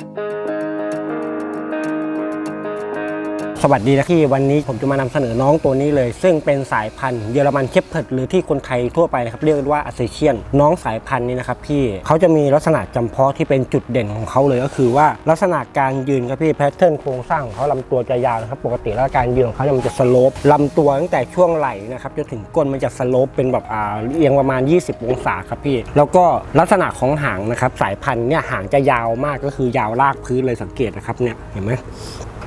Thank you. สวัสดีนะพี่วันนี้ผมจะมานำเสนอน้องตัวนี้เลย ซึ่งเป็นสายพันธุ์เยอรมันเชฟเพิร์ดหรือที่คนไทยทั่วไปนะครับเรียกว่าอาเซเชียน น้องสายพันธุ์นี้นะครับพี่เขาจะมีลักษณะจำเพาะที่เป็นจุดเด่นของเขาเลยก็คือว่าลักษณะการยืนครับพี่แพทเทิร์นโครงสร้างของเขาลำตัวจะยาวนะครับปกติแล้วการยืนของเขาเนี่ยมันจะสโลปลำตัวตั้งแต่ช่วงไหล่นะครับจนถึงก้นมันจะสโลปเป็นแบบอ่าเอียงประมาณ 20 องศาครับพี่ แล้วก็ลักษณะของหางนะครับสายพันธุ์เนี่ยหางจะยาวมากก็คือยาวลากพื้นเลยสังเกตนะครับเนี่ยเห็นไหม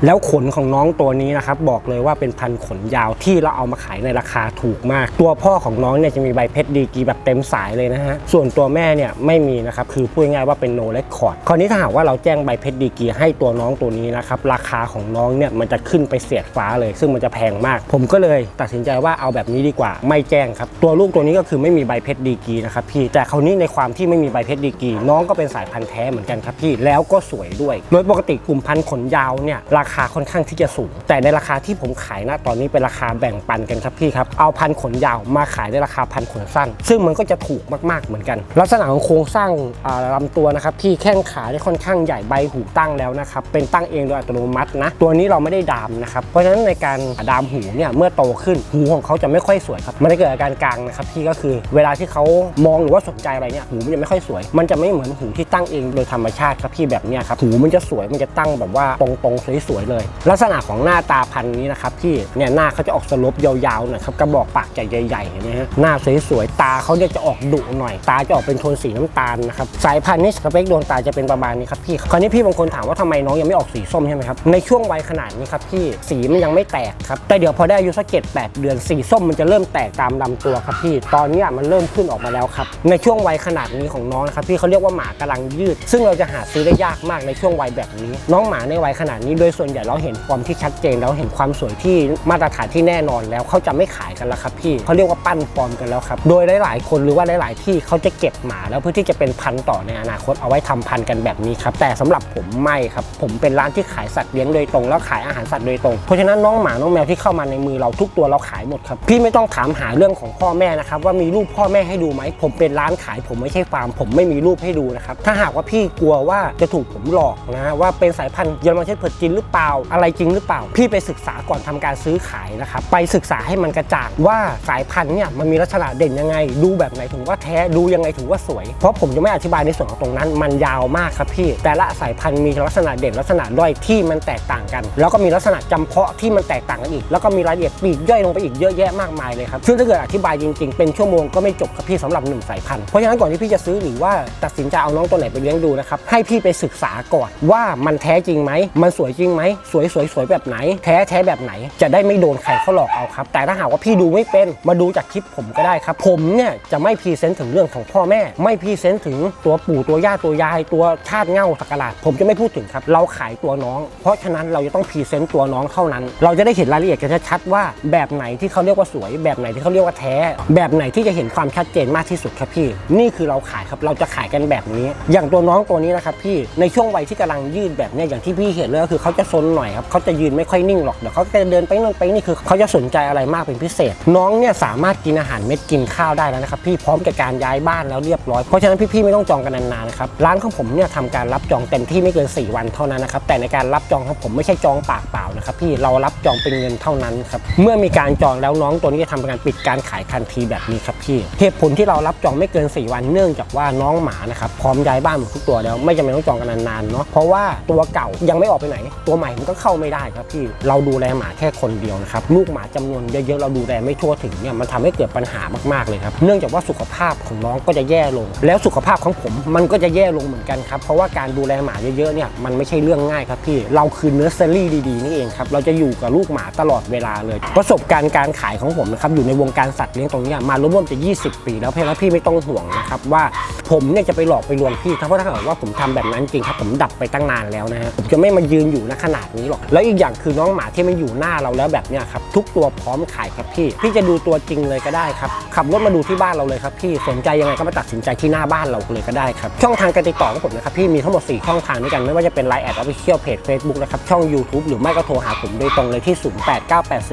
แล้วขนของน้องตัวนี้นะครับบอกเลยว่าเป็นพันขนยาวที่เราเอามาขายในราคาถูกมาก ตัวพ่อของน้องเนี่ยจะมีใบเพชรดีกีแบบเต็มสายเลยนะฮะส่วนตัวแม่เนี่ยไม่มีนะครับคือพูดง่ายว่าเป็นโนเลคคอร์ดคราวนี้ถ้าหากว่าเราแจ้งใบเพชรดีกีให้ตัวน้องตัวนี้นะครับราคาของน้องเนี่ยมันจะขึ้นไปเสียดฟ้าเลย ซึ่งมันจะแพงมาก ผมก็เลยตัดสินใจว่าเอาแบบนี้ดีกว่า ไม่แจ้งครับตัวลูกตัวนี้ก็คือไม่มีใบเพชรดีกีนะครับพี่แต่คราวนี้ในความที่ไม่มีใบเพชรดีกีน้องก็เป็นสายพันธุ์แท้เหมือนกันครับพี่แล้วก็สวยด้วย โดยปกติกลุ่มพันธุ์ขนยาวเนี่ยราราคาค่อนข้างที่จะสูง แต่ในราคาที่ผมขายนะตอนนี้เป็นราคาแบ่งปันกันครับพี่ครับเอาพันขนยาวมาขายในราคาพันขนสั้น ซึ่งมันก็จะถูกมากๆเหมือนกัน ลักษณะของโครงสร้างอ่าลำตัวนะครับที่แข้งขาที่ค่อนข้างใหญ่ใบหูตั้งแล้วนะครับเป็นตั้งเองโดยอัตโนมัตินะตัวนี้เราไม่ได้ดามนะครับเพราะฉะนั้นในการดามหูเนี่ยเมื่อโตขึ้นหูของเขาจะไม่ค่อยสวยครับมันจะเกิดอาการกลางนะครับพี่ก็คือเวลาที่เขามองหรือว่าสนใจอะไรเนี่ยหูมันจะไม่ค่อยสวย มันจะไม่เหมือนหูที่ตั้งเองโดยธรรมชาติครับพี่แบบเนี้ยครับหูมันจะสวยมันจะตั้งแบบว่าตรงๆสวยๆเลย ลักษณะของหน้าตาพันธุ์นี้นะครับพี่เนี่ยหน้าเขาจะออกสลบยาวๆหนะครับกระบอกปากจะใหญ่ๆเห็นไหมฮะหน้าสวยๆตาเขาเนี่ยจะออกดุหน่อยตาจะออกเป็นโทนสีน้ำตาลนะครับสายพันธุ์นี้สเปคดวงตาจะเป็นประมาณนี้ครับพี่คราวนี้พี่บางคนถามว่าทำไมน้องยังไม่ออกสีส้มใช่ไหมครับในช่วงวัยขนาดนี้ครับพี่สีมันยังไม่แตกครับแต่เดี๋ยวพอได้อายุสักเจ็ดแปดเดือนสีส้มมันจะเริ่มแตกตามลำตัวครับพี่ตอนนี้มันเริ่มขึ้นออกมาแล้วครับในช่วงวัยขนาดนี้ของน้องนะครับพี่เขาเรียกว่าหมากำลังยืด ซึ่งเราจะหาซื้อได้ยากมากในช่วงวัยแบบนี้ น้องหมาในวัยขนาดนี้โดยส่วนใหญ่เราเห็นความที่ชัดเจนแล้วเห็นความสวยที่มาตรฐานที่แน่นอนแล้วเขาจะไม่ขายกันแล้วครับพี่เขาเรียกว่าปั้นฟอร์มกันแล้วครับโดยหลาย ๆ คนหรือว่าหลาย ๆ ที่เขาจะเก็บหมาแล้วเพื่อที่จะเป็นพันธุ์ต่อในอนาคตเอาไว้ทำพันธุ์กันแบบนี้ครับแต่สำหรับผมไม่ครับผมเป็นร้านที่ขายสัตว์เลี้ยงโดยตรงแล้วขายอาหารสัตว์โดยตรงเพราะฉะนั้นน้องหมาน้องแมวที่เข้ามาในมือเราทุกตัวเราขายหมดครับพี่ไม่ต้องถามหาเรื่องของพ่อแม่นะครับว่ามีรูปพ่อแม่ให้ดูไหมผมเป็นร้านขายผมไม่ใช่ฟาร์ม ผมไม่มีรูปให้ดูนะครับถ้าหากว่าพี่กลัวว่าจะถูกผมหลอกนะว่าเป็นสายพันธุ์เยอรมันเชฟเพิร์ดจริงหรือเปล่า อะไรจริงหรือเปล่า พี่ไปศึกษาก่อนทำการซื้อขายนะครับ ไปศึกษาให้มันกระจ่างว่าสายพันธุ์เนี่ยมันมีลักษณะเด่นยังไง ดูแบบไหนถึงว่าแท้ ดูยังไงถึงว่าสวย เพราะผมจะไม่อธิบายในส่วนของตรงนั้น มันยาวมากครับพี่ แต่ละสายพันธุ์มีลักษณะเด่นลักษณะด้อยที่มันแตกต่างกัน แล้วก็มีลักษณะจำเพาะที่มันแตกต่างกันอีก แล้วก็มีรายละเอียดปีกย่อยลงไปอีกเยอะแยะมากมายเลยครับ ซึ่งถ้าเกิดอธิบายจริงๆ เป็นชั่วโมงก็ไม่จบครับพี่สำหรับหนึ่งสายพันธุ์ เพราะฉะนั้นก่อนที่พี่จะซื้อหรือว่าตัดสินใจเอาน้องตัวไหนไปเลี้ยงดูนะครับ ให้พี่ไปศึกษาก่อนว่ามันแท้จริงไหมมันสวยจริงไหมสวยสวยสวยแบบไหน แท้แท้แบบไหน จะได้ไม่โดนใครเขาหลอกเอาครับ แต่ถ้าหากว่าพี่ดูไม่เป็นมาดูจากคลิปผมก็ได้ครับ ผมเนี่ยจะไม่พรีเซนต์ถึงเรื่องของพ่อแม่ ไม่พรีเซนต์ถึงตัวปู่ตัวย่าตัวยาย ตัวชาติเง่าสักการะผมจะไม่พูดถึงครับ เราขายตัวน้อง เพราะฉะนั้นเราจะต้องพรีเซนต์ตัวน้องเท่านั้น เราจะได้เห็นรายละเอียดกันชัดๆว่าแบบไหนที่เขาเรียกว่าสวย แบบไหนที่เขาเรียกว่าแท้ แบบไหนที่จะเห็นความชัดเจนมากที่สุดครับพี่ นี่คือเราขายครับเราจะขายกันแบบนี้ อย่างตัวน้องตัวนี้นะครับพี่ในช่วงวัยที่กำลังยืดแบบเนี้ยอย่างที่พี่เห็นเลยก็คือเขาจะซนหน่อยครับเขาจะยืนไม่ค่อยนิ่งหรอกเดี๋ยวเขาจะเดินไปนู่นไปนี่คือเขาจะสนใจอะไรมากเป็นพิเศษ น้องเนี่ยสามารถกินอาหารเม็ดกินข้าวได้แล้วนะครับพี่พร้อมกับการย้ายบ้านแล้วเรียบร้อยเพราะฉะนั้นพี่ๆไม่ต้องจองกันนานๆนะครับร้านของผมเนี่ยทำการรับจองเต็มที่ไม่เกิน 4 วันเท่านั้นนะครับแต่ในการรับจองของผมไม่ใช่จองปากเปล่านะครับพี่เรารับจองเป็นเงินเท่านั้นครับเมื่อมีการจองแล้วน้องตัวนี้จะทำการปิดการขายทันทีแบบนี้ครับพี่เหตุผลที่เรารับจองไม่เกิน 4 วันเนื่องจากว่าน้องหมานะครับพร้อมย้ายบ้านหมดทุกตัวแล้วไม่จำเป็นต้องจองกันนานๆเนาะเพราะว่าตัวเก่ายังไม่ออกไปไหนตัวหม่มันก็เข้าไม่ได้ครับพี่ เราดูแลหมาแค่คนเดียวนะครับลูกหมาจำนวนเยอะๆเราดูแลไม่ทั่วถึงเนี่ยมันทำให้เกิดปัญหามากๆเลยครับเนื่องจากว่าสุขภาพของน้องก็จะแย่ลง แล้วสุขภาพของผมมันก็จะแย่ลงเหมือนกันครับเพราะว่าการดูแลหมาเยอะๆเนี่ยมันไม่ใช่เรื่องง่ายครับพี่เราคือเนื้อเซอรี่ดีๆนี่เองครับเราจะอยู่กับลูกหมาตลอดเวลาเลย ประสบการณ์การขายของผมนะครับอยู่ในวงการสัตว์เลี้ยงตรงนี้มาร่วมๆจะ 20 ปี แล้วเพราะนั้นพี่ไม่ต้องห่วงนะครับว่าผมเนี่ยจะไปหลอกไปลวงพี่ถ้าเพราะถ้าเกิดว่าผมทำแบบนั้นจริงครับผมดับไปตั้งนานแล้วนะฮะผมจะไม่มายืนอยู่ณขนาดนี้หรอก แล้วอีกอย่างคือน้องหมาที่มันอยู่หน้าเราแล้วแบบเนี้ยครับทุกตัวพร้อมขายครับพี่พี่จะดูตัวจริงเลยก็ได้ครับขับรถมาดูที่บ้านเราเลยครับพี่สนใจยังไงก็มาตัดสินใจที่หน้าบ้านเราเลยก็ได้ครับช่องทางการติดต่อของผมนะครับพี่มีทั้งหมด 4 ช่องทางด้วยกันไม่ว่าจะเป็น Line แอดออฟฟิเชียลเพจ Facebook นะครับช่อง YouTube หรือไม่ก็โทรหาผมโดยตรงเลยที่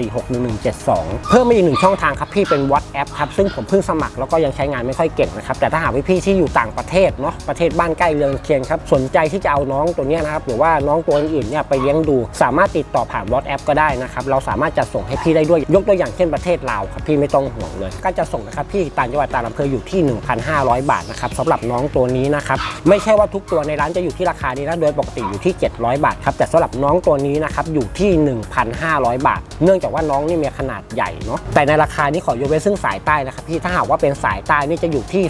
0898461172 เพิ่มมาอีกหนึ่งช่องทางครับพี่เป็น WhatsApp ครับซึ่งผมเพิ่งสมัครแล้วก็ยังใช้งานไม่ค่อยเก่งนะครับแต่ถ้าหากพี่ๆที่อยู่ต่างประเทศเนาะประเทศบ้านใกล้เรือนเคียงครับสนใจที่จะเอาน้องตัวเนี้ยนะครับหรือว่าน้องตัวอื่นเนี่ยไปเลี้ยงดู สามารถติดต่อผ่าน WhatsApp ก็ได้นะครับ เราสามารถจัดส่งให้พี่ได้ด้วย ยกตัวอย่างเช่นประเทศลาวครับพี่ไม่ต้องห่วงเลย ก็จะส่งนะครับพี่ต่างจังหวัดต่างอำเภออยู่ที่ 1,500 บาทนะครับสำหรับน้องตัวนี้นะครับ ไม่ใช่ว่าทุกตัวในร้านจะอยู่ที่ราคานี้นะ โดยปกติอยู่ที่ 700 บาทครับ แต่สำหรับน้องตัวนี้นะครับอยู่ที่ 1,500 บาท เนื่องจากว่าน้องนี่มีขนาดใหญ่เนาะ แต่ในราคานี้ขอยกเว้นซึ่งสายใต้นะครับพี่ ถ้าหากว่าเป็นสายใต้นี่จะอยู่ที่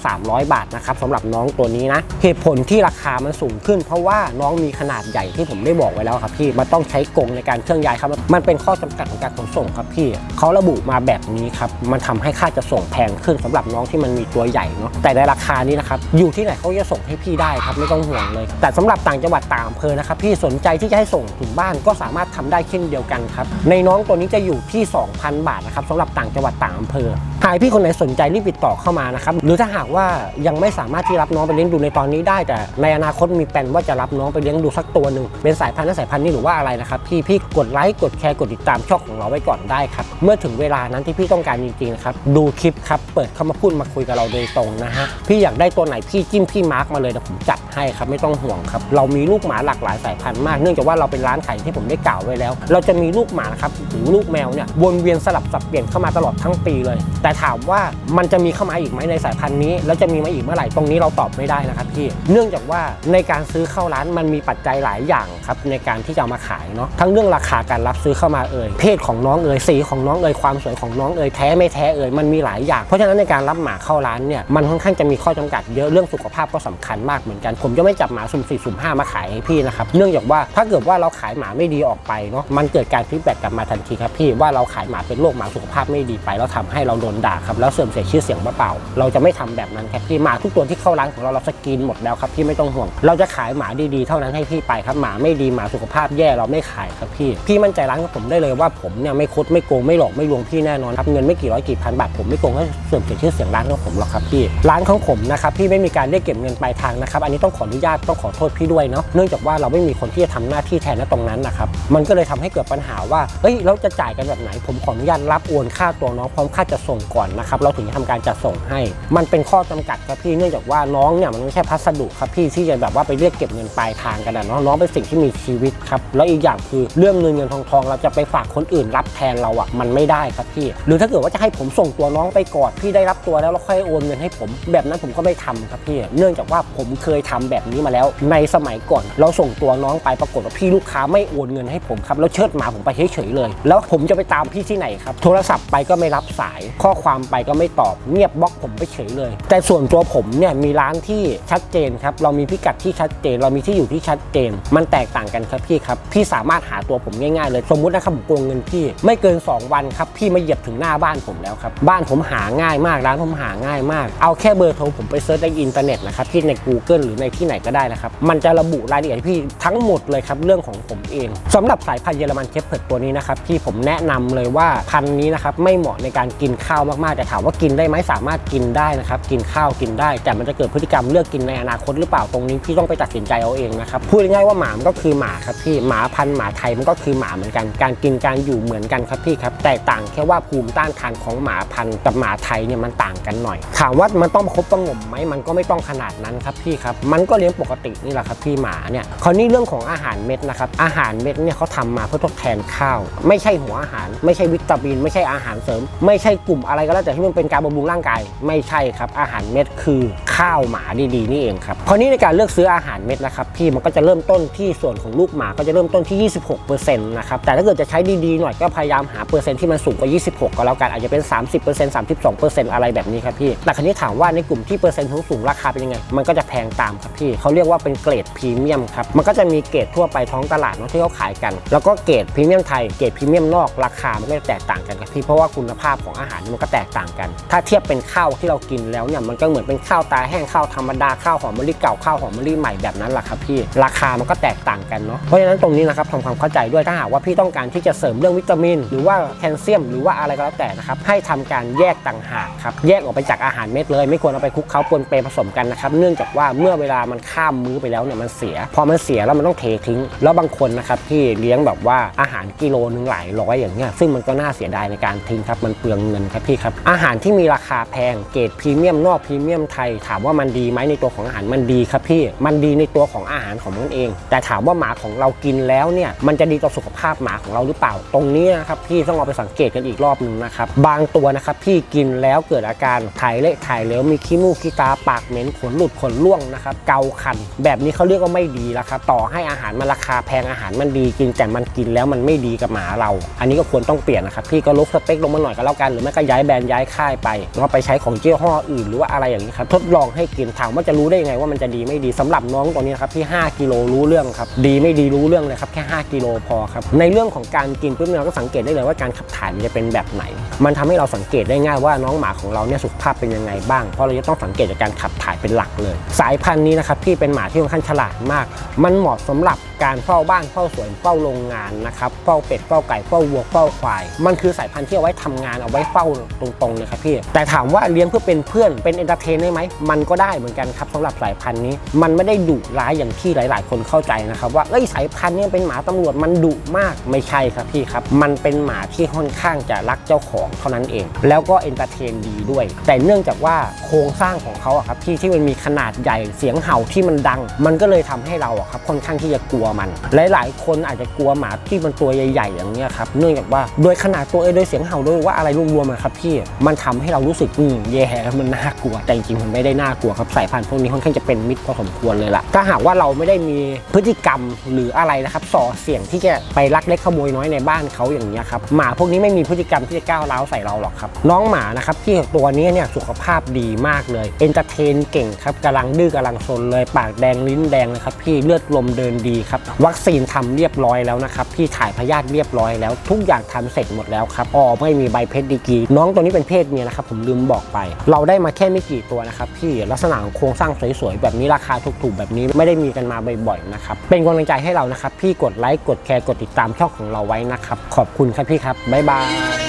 2,300 บาทนะครับสำหรับน้องตัวนี้นะ เหตุผลที่ราคามันสูงขึ้น เพราะว่าน้องมีขนาดใหญ่ที่ผมได้บอกไว้แล้วครับพี่มันต้องใช้กรงในการเคลื่อนย้ายครับ มันเป็นข้อจำกัดของการขนส่งครับพี่เขาระบุมาแบบนี้ครับมันทำให้ค่าจะส่งแพงขึ้นสำหรับน้องที่มันมีตัวใหญ่เนาะแต่ในราคานี้นะครับอยู่ที่ไหนเขาจะส่งให้พี่ได้ครับไม่ต้องห่วงเลย แต่สำหรับต่างจังหวัดต่างอำเภอนะครับพี่สนใจที่จะให้ส่งถึงบ้านก็สามารถทำได้เช่นเดียวกันครับในน้องตัวนี้จะอยู่ที่ 2,000 บาทนะครับสำหรับต่างจังหวัดต่างอำเภอ หากพี่คนไหนสนใจรีบติดต่อเข้ามานะครับหรือถ้าหากว่ายังไม่สามารถที่รับน้องไปเลี้ยงดูในตอนนี้ได้แต่ในอนาคตมีแผนว่าจะรับน้องไปเลี้ยงดูสักตัวหนึ่งเป็นสายพันธุ์นั้นสายพันธุ์นี้หรือว่าอะไรนะครับพี่พี่กดไลค์กดแชร์กดติดตามช่องของเราไว้ก่อนได้ครับเมื่อถึงเวลานั้นที่พี่ต้องการจริงๆนะครับดูคลิปครับเปิดเข้ามาพูดมาคุยกับเราโดยตรงนะฮะพี่อยากได้ตัวไหนพี่จิ้มพี่มาร์กมาเลยเดี๋ยวผมจัดให้ครับไม่ต้องห่วงครับเรามีลูกหมาหลากหลายสายพันธุ์มาก เนื่องจากว่าเราเป็นร้านขายที่ผมได้กล่าวไว้แล้ว เราจะมีลูกหมาครับหรือลูกแมวเนี่ยวนเวียนสลับสับเปลี่ยนเข้ามาตลอดทั้งปีเลย แต่ถามว่ามันจะมีเข้ามาอีกไหมในสายพันธุ์นี้ แล้วจะมีมาอีกเมื่อไหร่ตรงนี้เราตอบไม่ได้นะครับพี่เนื่องจากว่าในการซื้อเข้าร้านมันมีปัจจัยหลายอย่างครับในการที่จะามาขายเนาะทั้งเรื่องราคาการรับซื้อเข้ามาเอ่ยเพศของน้องเอ่ยสีของน้องเอ่ยความสวยของน้องเอ่ยแท้ไม่แท้เอ่ยมันมีหลายอย่างเพราะฉะนั้นในการรับหมาเข้าร้านเนี่ยมันค่อนข้างจะมีข้อจำกัดเยอะเรื่องสุขภาพก็สำคัญมากเหมือนกัน ผมจะไม่จับหมาสุ่มสี่สุ่มห้ามาขายพี่นะครับเนื่องจากว่าถ้าเกิดว่าเราขายหมาไม่ดีออกไปเนาะมันเกิดการฟีดแบ็กกลับมาทันทีครับพี่ว่าเราขายหมาเป็นโรคหมาสุขภาพไม่ดีไปแล้วทำให้เราโดนด่าครับแล้วเสื่อมเสียชื่อเสียงเปล่าๆเราจะไม่ทำแบบนั้นครับพี่หมาทุกตัวที่เข้าร้านของเราเราสกรีนหมดแล้วครับพี่ไม่ต้องห่วง เราจะขายหมาดีๆ เท่านั้นให้พี่ไปครับหมาไม่ดีหมาสุขภาพแย่เราไม่ขายครับพี่พี่มั่นใจร้านของผมได้เลยว่าผมเนี่ยไม่คดไม่โกงไม่หลอกไม่ลวงพี่แน่นอนครับเงินไม่กี่ร้อยกี่พันบาทผมไม่โกงให้เสื่อมเสียชื่อเสียงร้านของผมหรอกครับพี่ร้านของผมนะครับพี่ไม่มีการเรียกเก็บเงินปลายทางนะครับอันนี้ต้องขออนุญาตต้องขอโทษพี่ด้วยเนาะเนื่องจากว่าเราไม่มีคนที่จะทำหน้าที่แทนณตรงนั้นนะครับมันก็เลยทำให้เกิดปัญหาว่าเอ้ยเราจะจ่ายกันแบบไหนผมขออนุญาตรับโอนค่าตัวน้องพร้อมค่าจะส่งก่อนนะครับเราถึงจะทำการจัดส่งให้ มันเป็นข้อจำกัดครับพี่เนื่องจากว่าน้องเนี่ยมันไม่ใช่พัสดุครับพี่ที่จะแบบว่าไปเรียกเก็บเงินปลายทางกันนะน้องเป็นสิ่งที่มีชีวิตครับแล้วอีกอย่างคือเรื่องเงินเงินทองทองเราจะไปฝากคนอื่นรับแทนเราอะมันไม่ได้ครับพี่ หรือถ้าเกิดว่าจะให้ผมส่งตัวน้องไปก่อนพี่ได้รับตัวแล้วแล้วค่อยโอนเงินให้ผม แบบนั้นผมก็ไม่ทำครับพี่ เนื่องจากว่าผมเคยทำแบบนี้มาแล้ว ในสมัยก่อน เราส่งตัวน้องไปปรากฏว่าพี่ลูกค้าไม่โอนเงินให้ผมครับแล้วเชิดหมาผมไปเฉยๆเลย แล้วผมจะไปตามพี่ที่ไหนครับโทรศัพท์ไปก็ไม่รับสายข้อความไปก็ไม่ตอบเงียบบล็อกผมไปเฉยเลย แต่ส่วนตัวผมเนี่ยมีร้านที่ชัดเจนครับเรามีพิกัดที่ชัดเจน เรามีที่อยู่ที่ชัดเจน มันแตกต่างกันครับพี่ครับพี่สามารถหาตัวผมง่ายๆเลย สมมุตินะครับผมโกงเงินพี่ไม่เกิน 2 วันครับพี่มาเหยียบถึงหน้าบ้านผมแล้วครับบ้านผมหาง่ายมากร้านผมหาง่ายมาก เอาแค่เบอร์โทรผมไปเซิร์ชในอินเทอร์เน็ตนะครับที่ใน Google หรือในที่ไหนก็ได้นะครับมันจะระบุรายละเอียดพี่ทั้งหมดเลยครับเรื่องของผมเองสำหรับสายพันธุ์เยอรมันเชฟเพิร์ดตัวนี้นะครับที่ผมแนะนำเลยว่าพันธุ์นี้นะครับไม่เหมาะในการกินข้าวมากๆแต่ถามว่ากินได้ไหมสามารถกินได้นะครับกินข้าวกินได้ แต่มันจะเกิดพฤติกรรมเลือกกินในอนาคตหรือเปล่าตรงนี้พี่ต้องไปตัดสินใจเอาเองนะครับพูดง่ายๆว่าหมามันก็คือหมาครับพี่หมาพันธุ์หมาไทยมันก็คือหมาเหมือนกัน การกินการอยู่เหมือนกันครับพี่ครับแตกต่างแค่ว่าภูมิต้านทานของหมาพันธุ์กับหมาไทยเนี่ยมันต่างกันหน่อย ถามว่ามันต้องประคบประงมไหมมันก็ไม่ต้องขนาดนั้นครับพี่ครับมันก็เลี้ยงปกตินี่แหละครับพี่หมาเนี่ยคราวนี้เรื่องของอาหารเม็ดนะครับอาหารเม็ดเนี่ยเขาทำมาเพื่อทดแทนข้าว ไม่ใช่หัวอาหาร ไม่ใช่วิตามิน ไม่ใช่อาหารเสริม ไม่ใช่กลุ่มอะไรก็แล้วแต่ที่มันเป็นการบำรุงร่างกาย ไม่ใช่ครับ อาหารเม็ดคือข้าวหมาดีๆนี่เองครับคราวนี้ในการเลือกซื้ออาหารเม็ดนะครับพี่มันก็จะเริ่มต้นที่ส่วนของลูกหมาก็จะเริ่มต้นที่ 26%นะครับแต่ถ้าเกิดจะใช้ดีๆหน่อยก็พยายามหาเปอร์เซ็นต์ที่มันสูงกว่า 26 ก็แล้วกันอาจจะเป็น 30% 32%อะไรแบบนี้ครับพี่แต่คราวนี้ถามว่าในกลุ่มที่เปอร์เซ็นต์สูงราคาเป็นยังไง มันก็จะแพงตามครับพี่เขาเรียกว่าเป็นเกรดพรีเมียมครับมันก็จะมีเกรดทั่วไปท้องตลาดเนาะที่เขาขายกัน แล้วก็เกรดพรีเมียมไทยเกรดพรีเมียมนอกราคามันก็จะแตกต่างกันครับพี่เพราะว่าคุณภาพของอาหารมันก็แตกต่างกัน ถ้าเทียบเป็นข้าวที่เรากินแล้วเนี่ยมันก็เหมือนเป็นข้าวตาแห้งข้าวธรรมดาข้าวหอมมะลิเก่าข้าวหอมมะลิใหม่แบบนั้นแหละครับพี่ราคามันก็แตกต่างกันเนาะเพราะฉะนั้นตรงนี้นะครับทำความเข้าใจด้วยถ้าหากว่าพี่ต้องการที่จะเสริมเรื่องวิตามิน หรือว่าแคลเซียม หรือว่าอะไรก็แล้วแต่นะครับให้ทำการแยกต่างหากครับแยกออกไปจากอาหารเม็ดเลย ไม่ควรเอาไปคลุกเคล้าปนเปผสมกันนะครับเนื่องจากว่าเมื่อเวลามันข้ามมื้อไปแล้วเนี่ยมันเสีย พอมันเสียแล้วมันต้องเททิ้ง แล้วบางคนนะครับที่เลี้ยงแบบว่าอาหารกิโลนึงหลายร้อยอย่างเงี้ยซึ่งมันก็น่าเสียดายในการทิ้งครับมันเปลืองเงินครับพี่ครับ อาหารที่มีราคาแพงเกรดพรีเมียมนอกพรีเมียมไทย ถามว่ามันดีไหมในตัวของอาหารมันดีครับพี่ มันดีในตัวของอาหารของมันเอง แต่ถามว่าหมาของเรากินแล้วเนี่ยมันจะดีต่อสุขภาพหมาของเราหรือเปล่า ตรงนี้นะครับพี่ต้องเอาไปสังเกตกันอีกรอบหนึ่งนะครับบางตัวนะครับพี่กินแล้วเกิดอาการถ่ายเละถ่ายเหลวมีขี้มูกขี้ตาปากเหม็นขนหลุดขนร่วงนะครับเกาคัน แบบนี้เขาเรียกว่าไม่ดีแล้วครับต่อให้อาหารมันราคาแพงอาหารมันดีจริงแต่มันกินแล้วมันไม่ดีกับหมาเรา อันนี้ก็ควรต้องเปลี่ยนนะครับพี่ก็ลดสเปคลงมาหน่อยก็แล้วกันหรือไม่ก็ย้ายแบรนด์ย้ายค่ายไปแล้วไปใช้ของยี่ห้ออื่นหรือว่าอะไรอย่างนี้ครับทดลองให้กินถามว่าจะรู้ได้ยังไงว่ามันจะดีไม่ดีสำหรับน้องตัวนี้นะครับที่5 กิโลรู้เรื่องครับ ดีไม่ดีรู้เรื่องเลยครับแค่ 5 กิโลพอครับ ในเรื่องของการกินปุ๊บเราก็สังเกตได้เลยว่าการขับถ่ายมันจะเป็นแบบไหน มันทำให้เราสังเกตได้ง่ายว่าน้องหมาของเราเนี่ยสุขภาพเป็นยังไงบ้าง เพราะเราจะต้องสังเกตจากการขับถ่ายเป็นหลักเลย สายพันธุ์นี้นะครับพี่เป็นหมาที่ค่อนข้างฉลาดมาก มันเหมาะสำหรับการเฝ้าบ้านเฝ้าสวนเฝ้าโรงงานนะครับเฝ้าเป็ดเฝ้าไก่เฝ้าวัวเฝ้าควาย มันคือสายพันธุ์ที่เอาไว้ทำงานเอาไว้เฝ้าตรงๆเลยครับพี่แต่ถามว่าเลี้ยงเพื่อเป็นเพื่อนเป็นเอนเตอร์เทนได้ไหมมันก็ได้เหมือนกันครับสำหรับสายพันธุ์นี้ มันไม่ได้ดุร้ายอย่างที่หลาย ๆ คนเข้าใจนะครับว่าเอ้ยสายพันธุ์นี้เป็นหมาตำรวจมันดุมากไม่ใช่ครับพี่ครับมันเป็นหมาที่ค่อนข้างจะรักเจ้าของเท่านั้นเอง แล้วก็เอนเตอร์เทนดีด้วย แต่เนื่องจากว่าโครงสร้างของเขาอะครับที่ที่มันมีขนาดใหญ่เสียงเห่าที่มันดัง มันก็เลยทำให้เราอะครับค่อนข้างที่จะกลัวมัน หลายๆ คนอาจจะกลัวหมาที่มันตัวใหญ่ๆ อย่างเนี้ยครับ เนื่องจากว่าโดยขนาดตัวเองโดยเสียงเห่าโดยว่าอะไรรวมๆอะครับพี่ มันทำให้เรารู้สึกอืมแย่มันน่ากลัว แต่จริงๆ มันไม่ได้น่ากลัวครับ สายพันธุ์พวกนี้ค่อนข้างจะเป็นมิตรพอสมควรเลยล่ะ ถ้าหากว่าเราไม่ได้มีพฤติกรรมหรืออะไรนะครับส่อเสียงที่จะไปลักเล็กขโมยน้อยในบ้านเขาอย่างเงี้ยครับ หมาพวกนี้ไม่มีพฤติกรรมที่จะก้าวร้าวใส่เราหรอกครับ น้องหมานะครับที่ตัวนี้เนี่ยสุขภาพดีมากเลย เอนเตอร์เทนเก่งครับกำลังดื้อกำลังซนเลย ปากแดงลิ้นแดงเลยครับพี่เลือดลมเดินดีครับวัคซีนทำเรียบร้อยแล้วนะครับพี่ถ่ายพยาธิเรียบร้อยแล้ว ทุกอย่างทำเสร็จหมดแล้วครับอ๋อไม่มีใบเพชรดีกีน้องตัวนี้เป็นเพศเมียนะครับผมลืมบอกไป เราได้มาแค่ไม่กี่ตัวนะครับพี่ลักษณะของโครงสร้างสวยๆแบบนี้ราคาถูกๆแบบนี้ไม่ได้มีกันมาบ่อยๆนะครับเป็นกำลังใจให้เรานะครับพี่กดไลค์กดแชร์กดติดตามช่องของเราไว้นะครับขอบคุณครับพี่ครับบ๊ายบาย